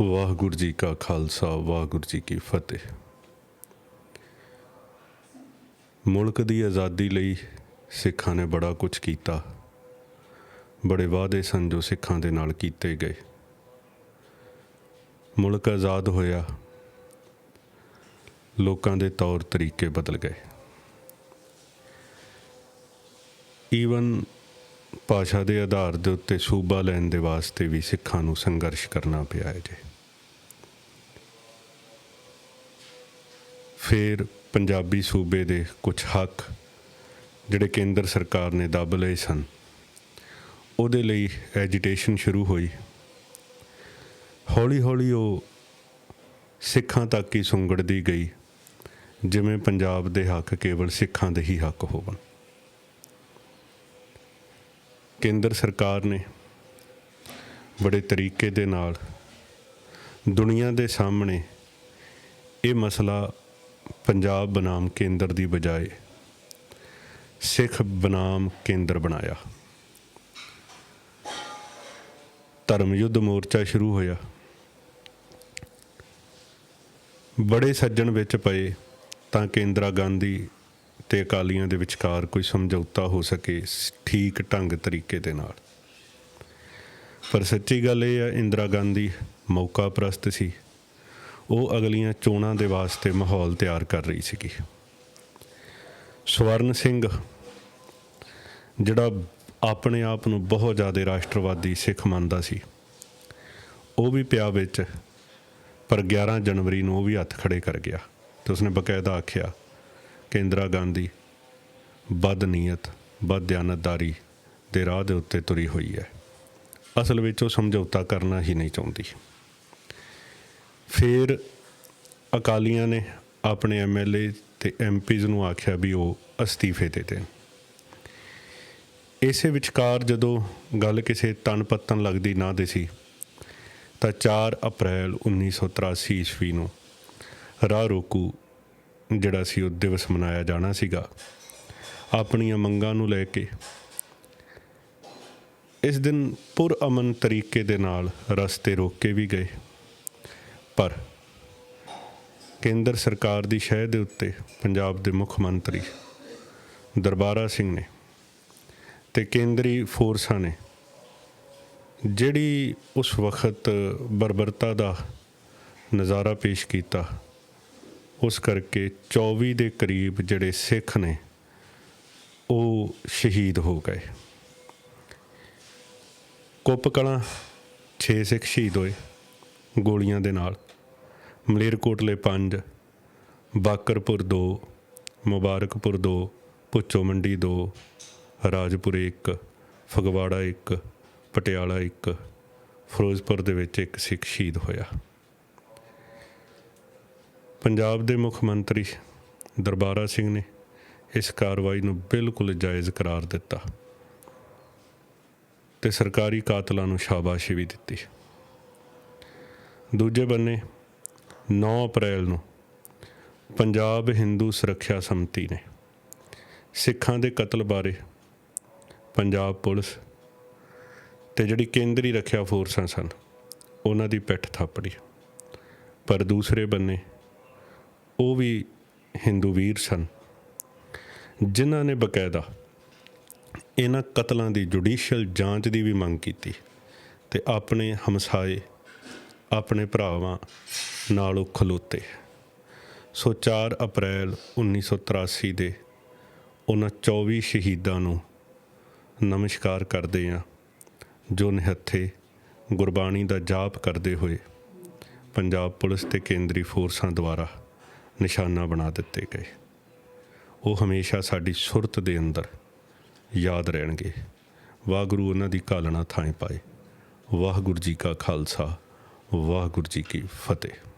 ਵਾਹਿਗੁਰੂ ਜੀ ਕਾ ਖਾਲਸਾ, ਵਾਹਿਗੁਰੂ ਜੀ ਕੀ ਫਤਿਹ। ਮੁਲਕ ਦੀ ਆਜ਼ਾਦੀ ਲਈ ਸਿੱਖਾਂ ਨੇ ਬੜਾ ਕੁਝ ਕੀਤਾ। ਬੜੇ ਵਾਅਦੇ ਸਨ ਜੋ ਸਿੱਖਾਂ ਦੇ ਨਾਲ ਕੀਤੇ ਗਏ। ਮੁਲਕ ਆਜ਼ਾਦ ਹੋਇਆ। ਲੋਕਾਂ ਦੇ ਤੌਰ ਤਰੀਕੇ ਬਦਲ ਗਏ। ਈਵਨ ਭਾਸ਼ਾ ਦੇ ਆਧਾਰ ਦੇ ਉੱਤੇ ਸੂਬਾ ਲੈਣ ਦੇ ਵਾਸਤੇ ਵੀ ਸਿੱਖਾਂ ਨੂੰ ਸੰਘਰਸ਼ ਕਰਨਾ ਪਿਆ ਹੈ ਜੀ। ਫਿਰ ਪੰਜਾਬੀ ਸੂਬੇ ਦੇ ਕੁਝ ਹੱਕ ਜਿਹੜੇ ਕੇਂਦਰ ਸਰਕਾਰ ਨੇ ਦੱਬ ਲਏ ਸਨ, ਉਹਦੇ ਲਈ ਐਜੀਟੇਸ਼ਨ ਸ਼ੁਰੂ ਹੋਈ। ਹੌਲੀ ਹੌਲੀ ਉਹ ਸਿੱਖਾਂ ਤੱਕ ਹੀ ਸੁੰਗੜਦੀ ਗਈ, ਜਿਵੇਂ ਪੰਜਾਬ ਦੇ ਹੱਕ ਕੇਵਲ ਸਿੱਖਾਂ ਦੇ ਹੀ ਹੱਕ ਹੋਵਣ। ਕੇਂਦਰ ਸਰਕਾਰ ਨੇ ਬੜੇ ਤਰੀਕੇ ਦੇ ਨਾਲ ਦੁਨੀਆ ਦੇ ਸਾਹਮਣੇ ਇਹ ਮਸਲਾ ਪੰਜਾਬ ਬਨਾਮ ਕੇਂਦਰ ਦੀ ਬਜਾਏ ਸਿੱਖ ਬਨਾਮ ਕੇਂਦਰ ਬਣਾਇਆ। ਧਰਮ ਯੁੱਧ ਮੋਰਚਾ ਸ਼ੁਰੂ ਹੋਇਆ। ਬੜੇ ਸੱਜਣ ਵਿੱਚ ਪਏ ਤਾਂ ਕੇਂਦਰਾ ਗਾਂਧੀ ਤੇ ਅਕਾਲੀਆਂ ਦੇ ਵਿਚਕਾਰ ਕੋਈ ਸਮਝੌਤਾ ਹੋ ਸਕੇ ਸ- ਠੀਕ ਢੰਗ ਤਰੀਕੇ ਦੇ ਨਾਲ। ਪਰ ਸੱਚੀ ਗੱਲ ਇਹ ਹੈ ਇੰਦਰਾ ਗਾਂਧੀ ਮੌਕਾ ਪ੍ਰਸਤ ਸੀ। ਉਹ ਅਗਲੀਆਂ ਚੋਣਾਂ ਦੇ ਵਾਸਤੇ ਮਾਹੌਲ ਤਿਆਰ ਕਰ ਰਹੀ ਸੀਗੀ। ਸਵਰਨ ਸਿੰਘ, ਜਿਹੜਾ ਆਪਣੇ ਆਪ ਨੂੰ ਬਹੁਤ ਜ਼ਿਆਦਾ ਰਾਸ਼ਟਰਵਾਦੀ ਸਿੱਖ ਮੰਨਦਾ ਸੀ, ਉਹ ਵੀ ਪਿਆ ਵਿੱਚ, ਪਰ 11 ਜਨਵਰੀ ਨੂੰ ਉਹ ਵੀ ਹੱਥ ਖੜੇ ਕਰ ਗਿਆ ਤੇ ਉਸਨੇ ਬਕਾਇਦਾ ਆਖਿਆ ਕਿ ਇੰਦਰਾ ਗਾਂਧੀ ਬਦ ਨੀਅਤ ਬਦ ਦਿਆਨਤਦਾਰੀ ਦੇ ਰਾਹ ਦੇ ਉੱਤੇ ਤੁਰੀ ਹੋਈ ਹੈ। ਅਸਲ ਵਿੱਚ ਉਹ ਸਮਝੌਤਾ ਕਰਨਾ ਹੀ ਨਹੀਂ ਚਾਹੁੰਦੀ। ਫਿਰ ਅਕਾਲੀਆਂ ਨੇ ਆਪਣੇ ਐਮਐਲਏ ਤੇ ਐਮਪੀਜ਼ ਨੂੰ ਆਖਿਆ ਵੀ ਉਹ ਅਸਤੀਫੇ ਦੇ ਦੇਣ। ਇਸੇ ਵਿਚਕਾਰ ਜਦੋਂ ਗੱਲ ਕਿਸੇ ਤਨ ਪੱਤਨ ਲੱਗਦੀ ਨਾ ਦੇ ਸੀ ਤਾਂ 4 ਅਪ੍ਰੈਲ 1983 ਈਸਵੀ ਨੂੰ ਰਾਹ ਰੋਕੂ ਜਿਹੜਾ ਸੀ ਉਹ ਦਿਵਸ ਮਨਾਇਆ ਜਾਣਾ ਸੀਗਾ। ਆਪਣੀਆਂ ਮੰਗਾਂ ਨੂੰ ਲੈ ਕੇ। ਇਸ ਦਿਨ ਪੁਰ ਅਮਨ ਤਰੀਕੇ ਦੇ ਨਾਲ ਰਸਤੇ ਰੋਕੇ ਵੀ ਗਏ। ਪਰ ਕੇਂਦਰ ਸਰਕਾਰ ਦੀ ਸ਼ਹਿ ਦੇ ਉੱਤੇ ਪੰਜਾਬ ਦੇ ਮੁੱਖ ਮੰਤਰੀ ਦਰਬਾਰਾ ਸਿੰਘ ਨੇ ਤੇ ਕੇਂਦਰੀ ਫੋਰਸਾਂ ਨੇ ਜਿਹੜੀ ਉਸ ਵਕਤ ਬਰਬਰਤਾ ਦਾ ਨਜ਼ਾਰਾ ਪੇਸ਼ ਕੀਤਾ ਉਸ ਕਰਕੇ 24 ਦੇ ਕਰੀਬ ਜਿਹੜੇ ਸਿੱਖ ਨੇ, ਉਹ ਸ਼ਹੀਦ ਹੋ ਗਏ। ਕੁੱਪ ਕਲਾਂ 6 ਸਿੱਖ ਸ਼ਹੀਦ ਹੋਏ ਗੋਲੀਆਂ ਦੇ ਨਾਲ। ਮਲੇਰਕੋਟਲੇ 5 ਬਾਕਰਪੁਰ 2 ਮੁਬਾਰਕਪੁਰ 2 ਪੁੱਚੋ ਮੰਡੀ 2 ਰਾਜਪੁਰੇ 1 ਫਗਵਾੜਾ 1 ਪਟਿਆਲਾ 1 ਫਿਰੋਜ਼ਪੁਰ ਦੇ ਵਿੱਚ ਇੱਕ ਸਿੱਖ ਸ਼ਹੀਦ ਹੋਇਆ। ਪੰਜਾਬ ਦੇ ਮੁੱਖ ਮੰਤਰੀ ਦਰਬਾਰਾ ਸਿੰਘ ਨੇ ਇਸ ਕਾਰਵਾਈ ਨੂੰ ਬਿਲਕੁਲ ਜਾਇਜ਼ ਕਰਾਰ ਦਿੱਤਾ ਤੇ ਸਰਕਾਰੀ ਕਾਤਲਾਂ ਨੂੰ ਸ਼ਾਬਾਸ਼ੀ ਵੀ ਦਿੱਤੀ। ਦੂਜੇ ਬੰਨੇ 9 ਅਪ੍ਰੈਲ ਨੂੰ ਪੰਜਾਬ ਹਿੰਦੂ ਸੁਰੱਖਿਆ ਸੰਮਤੀ ਨੇ ਸਿੱਖਾਂ ਦੇ ਕਤਲ ਬਾਰੇ ਪੰਜਾਬ ਪੁਲਿਸ ਤੇ ਜਿਹੜੀ ਕੇਂਦਰੀ ਰੱਖਿਆ ਫੋਰਸਾਂ ਸਨ, ਉਹਨਾਂ ਦੀ ਪਿੱਠ ਥਾਪੜੀ। ਪਰ ਦੂਸਰੇ ਬੰਨੇ ਉਹ ਵੀ ਹਿੰਦੂ ਵੀਰ ਸਨ, ਜਿਨ੍ਹਾਂ ਨੇ ਬਕਾਇਦਾ ਇਹਨਾਂ ਕਤਲਾਂ ਦੀ ਜੁਡੀਸ਼ੀਅਲ ਜਾਂਚ ਦੀ ਵੀ ਮੰਗ ਕੀਤੀ ਤੇ ਆਪਣੇ ਹਮਸਾਏ, ਆਪਣੇ ਭਰਾਵਾਂ ਨਾਲ ਉਹ ਖਲੋਤੇ। ਸੋ 4 ਅਪ੍ਰੈਲ 1983 ਦੇ ਉਹਨਾਂ 24 ਸ਼ਹੀਦਾਂ ਨੂੰ ਨਮਸਕਾਰ ਕਰਦੇ ਹਾਂ, ਜੋ ਨਿਹੱਥੇ ਗੁਰਬਾਣੀ ਦਾ ਜਾਪ ਕਰਦੇ ਹੋਏ ਪੰਜਾਬ ਪੁਲਿਸ ਤੇ ਕੇਂਦਰੀ ਫੋਰਸਾਂ ਦੁਆਰਾ ਨਿਸ਼ਾਨਾ ਬਣਾ ਦਿੱਤੇ ਗਏ। ਉਹ ਹਮੇਸ਼ਾ ਸਾਡੀ ਸੁਰਤ ਦੇ ਅੰਦਰ ਯਾਦ ਰਹਿਣਗੇ। ਵਾਹਿਗੁਰੂ ਉਹਨਾਂ ਦੀ ਕਾਲਣਾ ਥਾਂ ਪਾਏ। ਵਾਹਿਗੁਰੂ ਜੀ ਕਾ ਖਾਲਸਾ, ਵਾਹਿਗੁਰੂ ਜੀ ਕੀ ਫਤਿਹ।